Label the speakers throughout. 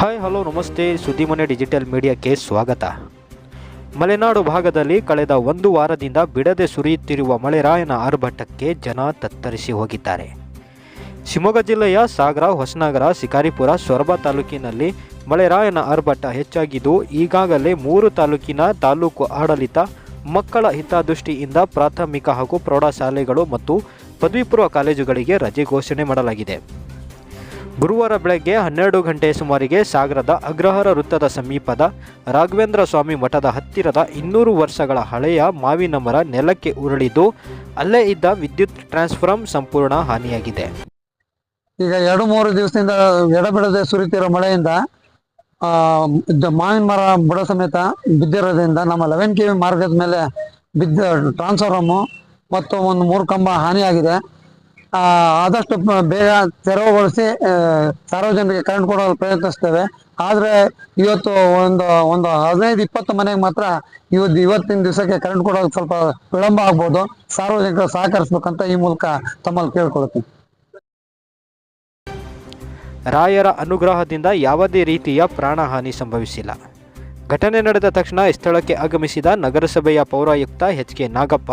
Speaker 1: Hi hello ನಮಸ್ತೆ. ಸುದ್ದಿಮನೆ digital ಮೀಡಿಯಾಕ್ಕೆ ಸ್ವಾಗತ. ಮಲೆನಾಡು ಭಾಗದಲ್ಲಿ ಕಳೆದ ಒಂದು ವಾರದಿಂದ ಬಿಡದೆ ಸುರಿಯುತ್ತಿರುವ ಮಳೆರಾಯನ ಆರ್ಭಟಕ್ಕೆ ಜನ ತತ್ತರಿಸಿ ಹೋಗಿದ್ದಾರೆ. ಶಿವಮೊಗ್ಗ ಜಿಲ್ಲೆಯ ಸಾಗರ, ಹೊಸನಗರ, ಶಿಕಾರಿಪುರ, ಸೊರಬ ತಾಲೂಕಿನಲ್ಲಿ ಮಳೆರಾಯನ ಆರ್ಭಟ ಹೆಚ್ಚಾಗಿದ್ದು, ಈಗಾಗಲೇ ಮೂರು ತಾಲೂಕಿನ ತಾಲೂಕು ಆಡಳಿತ, ಮಕ್ಕಳ ಹಿತದೃಷ್ಟಿಯಿಂದ ಪ್ರಾಥಮಿಕ ಹಾಗೂ ಪ್ರೌಢಶಾಲೆಗಳು ಮತ್ತು ಪದವಿ ಪೂರ್ವ ಕಾಲೇಜುಗಳಿಗೆ ರಜೆ ಘೋಷಣೆ ಮಾಡಲಾಗಿದೆ. ಗುರುವಾರ ಬೆಳಗ್ಗೆ ಹನ್ನೆರಡು ಗಂಟೆ ಸುಮಾರಿಗೆ ಸಾಗರದ ಅಗ್ರಹಾರ ವೃತ್ತದ ಸಮೀಪದ ರಾಘವೇಂದ್ರ ಸ್ವಾಮಿ ಮಠದ ಹತ್ತಿರದ ಇನ್ನೂರು ವರ್ಷಗಳ ಹಳೆಯ ಮಾವಿನ ಮರ ನೆಲಕ್ಕೆ ಉರುಳಿದ್ದು, ಅಲ್ಲೇ ಇದ್ದ ವಿದ್ಯುತ್ ಟ್ರಾನ್ಸ್ಫಾರ್ಮ್ ಸಂಪೂರ್ಣ ಹಾನಿಯಾಗಿದೆ.
Speaker 2: ಈಗ ಎರಡು ಮೂರು ದಿವಸದಿಂದ ಎಡಬಿಡದೆ ಸುರಿತಿರೋ ಮಳೆಯಿಂದ ಮಾವಿನ ಮರ ಬುಡ ಸಮೇತ ಬಿದ್ದಿರೋದ್ರಿಂದ ನಮ್ಮ ಲೆವೆನ್ ಕೆ ಮಾರ್ಗದ ಮೇಲೆ ಬಿದ್ದ ಟ್ರಾನ್ಸ್ಫಾರ್ಮು ಮತ್ತು ಒಂದು ಮೂರು ಕಂಬ ಹಾನಿಯಾಗಿದೆ. ಆದಷ್ಟು ಬೇಗ ತೆರವುಗೊಳಿಸಿ ಸಾರ್ವಜನಿಕರಿಗೆ ಕರೆಂಟ್ ಕೊಡಲು ಪ್ರಯತ್ನಿಸ್ತೇವೆ. ಆದರೆ ಇವತ್ತು ಒಂದು ಒಂದು ಹದಿನೈದು ಇಪ್ಪತ್ತು ಮನೆಗೆ ಮಾತ್ರ ಇವತ್ತು ಇವತ್ತಿನ ದಿವಸಕ್ಕೆ ಕರೆಂಟ್ ಕೊಡೋದು ಸ್ವಲ್ಪ ವಿಳಂಬ ಆಗ್ಬೋದು. ಸಾರ್ವಜನಿಕರು ಸಹಕರಿಸ್ಬೇಕಂತ ಈ ಮೂಲಕ ತಮ್ಮಲ್ಲಿ ಕೇಳ್ಕೊಳ್ತೀನಿ.
Speaker 1: ರಾಯರ ಅನುಗ್ರಹದಿಂದ ಯಾವುದೇ ರೀತಿಯ ಪ್ರಾಣಹಾನಿ ಸಂಭವಿಸಿಲ್ಲ. ಘಟನೆ ನಡೆದ ತಕ್ಷಣ ಸ್ಥಳಕ್ಕೆ ಆಗಮಿಸಿದ ನಗರಸಭೆಯ ಪೌರಾಯುಕ್ತ ಎಚ್ ಕೆ ನಾಗಪ್ಪ,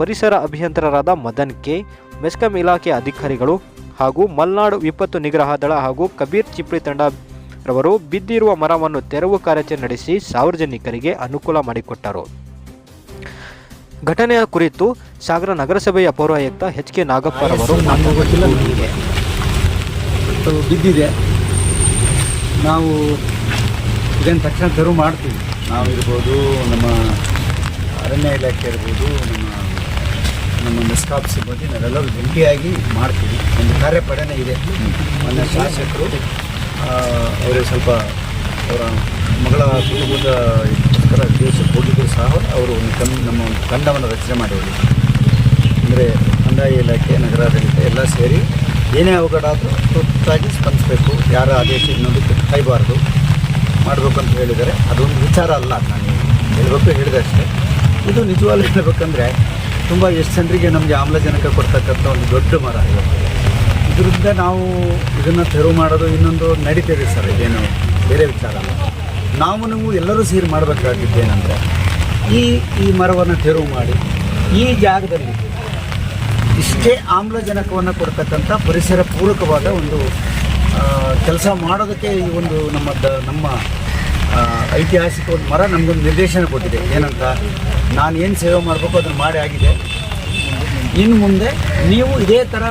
Speaker 1: ಪರಿಸರ ಅಭಿಯಂತರರಾದ ಮದನ್ ಕೆ ಮೆಸ್ಕಾಂ ಇಲಾಖೆ ಅಧಿಕಾರಿಗಳು ಹಾಗೂ ಮಲ್ನಾಡು ವಿಪತ್ತು ನಿಗ್ರಹ ದಳ ಹಾಗೂ ಕಬೀರ್ ಚಿಪ್ಳಿ ತಂಡರವರು ಬಿದ್ದಿರುವ ಮರವನ್ನು ತೆರವು ಕಾರ್ಯಾಚರಣೆ ನಡೆಸಿ ಸಾರ್ವಜನಿಕರಿಗೆ ಅನುಕೂಲ ಮಾಡಿಕೊಟ್ಟರು. ಘಟನೆಯ ಕುರಿತು ಸಾಗರ ನಗರಸಭೆಯ ಪೌರಾಯುಕ್ತ ಎಚ್ ಕೆ ನಾಗಪ್ಪರವರು
Speaker 3: ರವರು ಬಿದ್ದಿದೆ. ನಾವು ಇದನ್ನು ತಕ್ಷಣ ತೆರವು ಮಾಡ್ತೀವಿ. ನಾವು ಇರ್ಬೋದು ನಮ್ಮ ಅರಣ್ಯ ಇಲಾಖೆ ಇರ್ಬೋದು ನಮ್ಮ ನಮ್ಮ ಮೆಸ್ಕಾಪ್ ಸಿಬ್ಬಂದಿ ನಾವೆಲ್ಲರೂ ಜಂಟಿಯಾಗಿ ಮಾಡ್ತೀವಿ. ಒಂದು ಕಾರ್ಯಪಡೆನೇ ಇದೆ. ಮೊನ್ನೆ ಶಾಸಕರು ಅವರಿಗೆ ಸ್ವಲ್ಪ ಅವರ ಮಗಳ ಕುಟುಂಬದ ಇದಕ್ಕೋಸ್ಕರ ದೇಶಕ್ಕೆ ಹೋಗಿದ್ದರೂ ಸಹ ಅವರು ಒಂದು ಕನ್, ನಮ್ಮ ಒಂದು ತಂಡವನ್ನು ರಚನೆ ಮಾಡಿದ್ರು ಅಂದರೆ ಕಂದಾಯ ಇಲಾಖೆ, ನಗರಾಡಳಿತ ಎಲ್ಲ ಸೇರಿ ಏನೇ ಅವಘಡ ಆದರೂ ತುರ್ತಾಗಿ ಸ್ಪಂದಿಸಬೇಕು. ಯಾರ ಆದೇಶ ಇನ್ನೊಂದಕ್ಕೆ ಕಾಯಬಾರ್ದು ಮಾಡಬೇಕು ಅಂತ ಹೇಳಿದ್ದಾರೆ. ಅದೊಂದು ವಿಚಾರ ಅಲ್ಲ ನಾನು ಹೇಳಬೇಕು ಹೇಳಿದಷ್ಟೇ ಇದು ನಿಜವಾಗ್ಲೂ ಹೇಳಬೇಕಂದ್ರೆ ತುಂಬ ಎಷ್ಟು ಜನರಿಗೆ ನಮಗೆ ಆಮ್ಲಜನಕ ಕೊಡ್ತಕ್ಕಂಥ ಒಂದು ದೊಡ್ಡ ಮರ ಇದರಿಂದ ನಾವು ಇದನ್ನು ತೆರವು ಮಾಡೋದು ಇನ್ನೊಂದು ನಡೀತಿದೆ ಸರ್ ಏನು ಬೇರೆ ವಿಚಾರ ನಾವು ನೀವು ಎಲ್ಲರೂ ಸೇರಿ ಮಾಡಬೇಕಾಗಿದ್ದೇನೆಂದರೆ ಈ ಈ ಮರವನ್ನು ತೆರವು ಮಾಡಿ, ಈ ಜಾಗದಲ್ಲಿ ಇಷ್ಟೇ ಆಮ್ಲಜನಕವನ್ನು ಕೊಡ್ತಕ್ಕಂಥ ಪರಿಸರ ಪೂರಕವಾದ ಒಂದು ಕೆಲಸ ಮಾಡೋದಕ್ಕೆ ಈ ಒಂದು ನಮ್ಮ ನಮ್ಮ ಐತಿಹಾಸಿಕ ಒಂದು ಮರ ನಮಗೊಂದು ನಿರ್ದೇಶನ ಕೊಟ್ಟಿದೆ. ಏನಂತ? ನಾನು ಏನು ಸೇವೆ ಮಾಡಬೇಕು ಅದನ್ನು ಮಾಡಿ ಆಗಿದೆ. ಇನ್ನು ಮುಂದೆ ನೀವು ಇದೇ ಥರ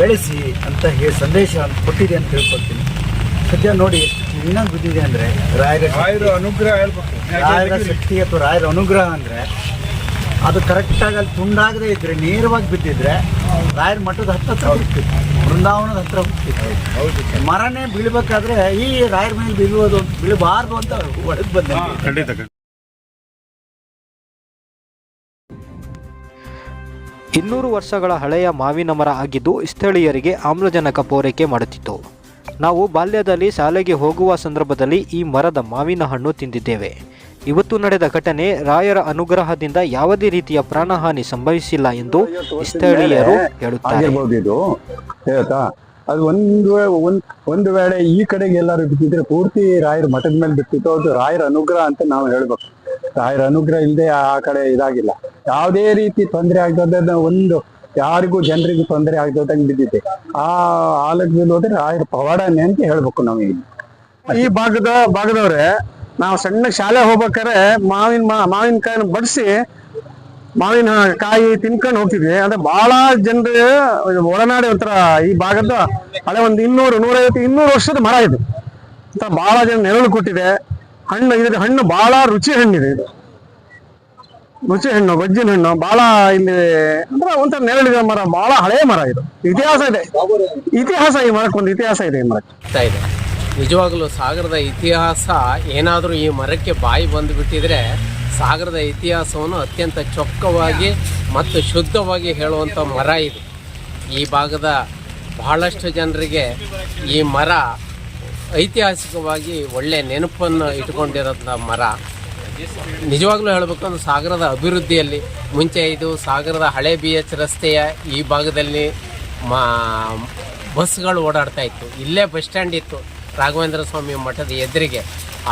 Speaker 3: ಬೆಳೆಸಿ ಅಂತ ಹೇಳಿ ಸಂದೇಶ ಕೊಟ್ಟಿದೆ ಅಂತ ತಿಳ್ಕೊಳ್ತೀನಿ ಸದ್ಯ ನೋಡಿ ಇನ್ನೊಂದು ಚೆನ್ನಾಗಿ ಬಿದ್ದಿದೆ ಅಂದರೆ ರಾಯರ
Speaker 4: ರಾಯರ ಅನುಗ್ರಹ ಹೇಳ್ಬೇಕು.
Speaker 3: ರಾಯರ ಶಕ್ತಿ ಅಥವಾ ರಾಯರ ಅನುಗ್ರಹ ಅಂದರೆ ಅದು ಕರೆಕ್ಟಾಗಿ ಅಲ್ಲಿ ತುಂಡಾಗದೇ ಇದ್ರೆ ನೇರವಾಗಿ ಬಿದ್ದಿದ್ರೆ ರಾಯರ ಮಠದ ಹತ್ರ ಹತ್ರ ಹೋಗ್ತಿತ್ತು. ಬೃಂದಾವನದ ಹತ್ರ ಹೋಗ್ತಿತ್ತು. ಹೌದು ಮರನೇ ಬೀಳ್ಬೇಕಾದ್ರೆ ಈ ರಾಯರ ಮೇಲೆ ಬೀಳುವುದು ಬೀಳಬಾರ್ದು ಅಂತ ಒಳಗೆ ಬಂದ.
Speaker 4: ಖಂಡಿತ.
Speaker 1: ಇನ್ನೂರು ವರ್ಷಗಳ ಹಳೆಯ ಮಾವಿನ ಮರ ಆಗಿದ್ದು ಸ್ಥಳೀಯರಿಗೆ ಆಮ್ಲಜನಕ ಪೂರೈಕೆ ಮಾಡುತ್ತಿತ್ತು. ನಾವು ಬಾಲ್ಯದಲ್ಲಿ ಶಾಲೆಗೆ ಹೋಗುವ ಸಂದರ್ಭದಲ್ಲಿ ಈ ಮರದ ಮಾವಿನ ಹಣ್ಣು ತಿಂದಿದ್ದೇವೆ. ಇವತ್ತು ನಡೆದ ಘಟನೆ ರಾಯರ ಅನುಗ್ರಹದಿಂದ ಯಾವುದೇ ರೀತಿಯ ಪ್ರಾಣಹಾನಿ ಸಂಭವಿಸಿಲ್ಲ ಎಂದು ಸ್ಥಳೀಯರು ಹೇಳುತ್ತಾರೆ.
Speaker 5: ಇದು ಹೇಳ್ತಾ ಅದು ಒಂದ್ ಒಂದು ವೇಳೆ ಈ ಕಡೆಗೆ ಎಲ್ಲರೂ ಬಿಟ್ಟಿದ್ರೆ ಪೂರ್ತಿ ರಾಯರ ಮಠದ ಮೇಲೆ ಬಿಟ್ಟಿತ್ತು ಅದು ರಾಯರ ಅನುಗ್ರಹ ಅಂತ ನಾವು ಹೇಳ್ಬೇಕು. ರಾಯರ ಅನುಗ್ರಹ ಇಲ್ಲದೆ ಆ ಕಡೆ ಇದಾಗಿಲ್ಲ. ಯಾವುದೇ ರೀತಿ ತೊಂದರೆ ಆಗದ ಒಂದು ಯಾರಿಗೂ ಜನರಿಗೂ ತೊಂದರೆ ಆಗದಂಗೆ ಬಿದ್ದಿದೆ. ಆ ಆಲೋಚನೆ ಹೋದ್ರೆ ರಾಯರ ಪವಾಡನೆ ಅಂತ ಹೇಳ್ಬೇಕು ನಾವು
Speaker 2: ಈ ಭಾಗದ ಭಾಗದವ್ರೆ ನಾವು ಸಣ್ಣ ಶಾಲೆ ಹೋಗ್ಬೇಕಾದ್ರೆ ಮಾವಿನ ಮಾವಿನಕಾಯಿನ ಬಡಿಸಿ ಮಾವಿನ ಕಾಯಿ ತಿನ್ಕೊಂಡು ಹೋಗ್ತಿದ್ವಿ. ಅಂದ್ರೆ ಬಹಳ ಜನರು ಒಳನಾಡಿ ಒಂಥರ ಈ ಭಾಗದ ಹಳೆ ಒಂದು ಇನ್ನೂರು, ನೂರೈವತ್ತು, ಇನ್ನೂರು ವರ್ಷದ ಮರ ಇದು. ಅಂತ ಬಹಳ ಜನ ನೆರಳು ಕೊಟ್ಟಿದೆ. ಹಣ್ಣು ಇದ್ರ ಹಣ್ಣು ಬಹಳ ರುಚಿ ಹಣ್ಣಿದೆ ಇದು. ರುಚಿ ಹಣ್ಣು ಗೊಜ್ಜಿನ ಹಣ್ಣು ಬಹಳ ಇಲ್ಲಿ ಅಂದ್ರೆ ಒಂಥರ ನೆರಳಿದ ಮರ ಬಹಳ ಹಳೆ ಮರ ಇದು. ಇತಿಹಾಸ ಇದೆ. ಇತಿಹಾಸ ಈ ಮರಕ್ಕೆ ಒಂದು ಇತಿಹಾಸ ಇದೆ ಈ ಮರಕ್ಕೆ.
Speaker 6: ನಿಜವಾಗಲೂ ಸಾಗರದ ಇತಿಹಾಸ ಏನಾದರೂ ಈ ಮರಕ್ಕೆ ಬಾಯಿ ಬಂದುಬಿಟ್ಟಿದ್ರೆ ಸಾಗರದ ಇತಿಹಾಸವನ್ನು ಅತ್ಯಂತ ಚೊಕ್ಕವಾಗಿ ಮತ್ತು ಶುದ್ಧವಾಗಿ ಹೇಳುವಂಥ ಮರ ಇದು. ಈ ಭಾಗದ ಬಹಳಷ್ಟು ಜನರಿಗೆ ಈ ಮರ ಐತಿಹಾಸಿಕವಾಗಿ ಒಳ್ಳೆಯ ನೆನಪನ್ನು ಇಟ್ಕೊಂಡಿರೋಂಥ ಮರ. ನಿಜವಾಗ್ಲೂ ಹೇಳಬೇಕಂದ್ರೆ ಸಾಗರದ ಅಭಿವೃದ್ಧಿಯಲ್ಲಿ ಮುಂಚೆ ಇದು ಸಾಗರದ ಹಳೆ ಬಿ ಎಚ್ ರಸ್ತೆಯ ಈ ಭಾಗದಲ್ಲಿ ಮಾ ಬಸ್ಗಳು ಓಡಾಡ್ತಾ ಇತ್ತು. ಇಲ್ಲೇ ಬಸ್ ಸ್ಟ್ಯಾಂಡ್ ಇತ್ತು. ರಾಘವೇಂದ್ರ ಸ್ವಾಮಿ ಮಠದ ಎದುರಿಗೆ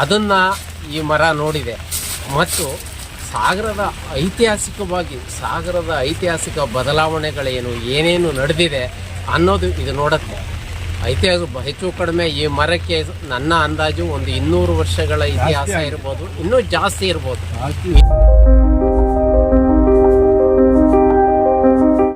Speaker 6: ಅದನ್ನು ಈ ಮರ ನೋಡಿದೆ. ಮತ್ತು ಸಾಗರದ ಐತಿಹಾಸಿಕವಾಗಿ ಸಾಗರದ ಐತಿಹಾಸಿಕ ಬದಲಾವಣೆಗಳೇನು ಏನೇನು ನಡೆದಿದೆ ಅನ್ನೋದು ಇದು ನೋಡುತ್ತೆ. ಐತಿಹಾಸಿಕ ಹೆಚ್ಚು ಕಡಿಮೆ ಈ ಮರಕ್ಕೆ ನನ್ನ ಅಂದಾಜು ಒಂದು ಇನ್ನೂರು ವರ್ಷಗಳ ಇತಿಹಾಸ ಇರ್ಬೋದು ಇನ್ನೂ ಜಾಸ್ತಿ ಇರ್ಬೋದು.